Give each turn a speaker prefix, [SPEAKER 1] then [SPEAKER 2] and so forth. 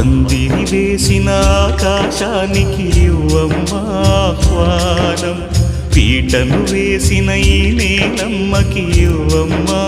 [SPEAKER 1] పందిరి వేసిన ఆకాశానికి ఇవ్వమ్మా ఆహ్వానం. పీటను వేసిన ఈ నేలమ్మకి ఇవ్వమ్మా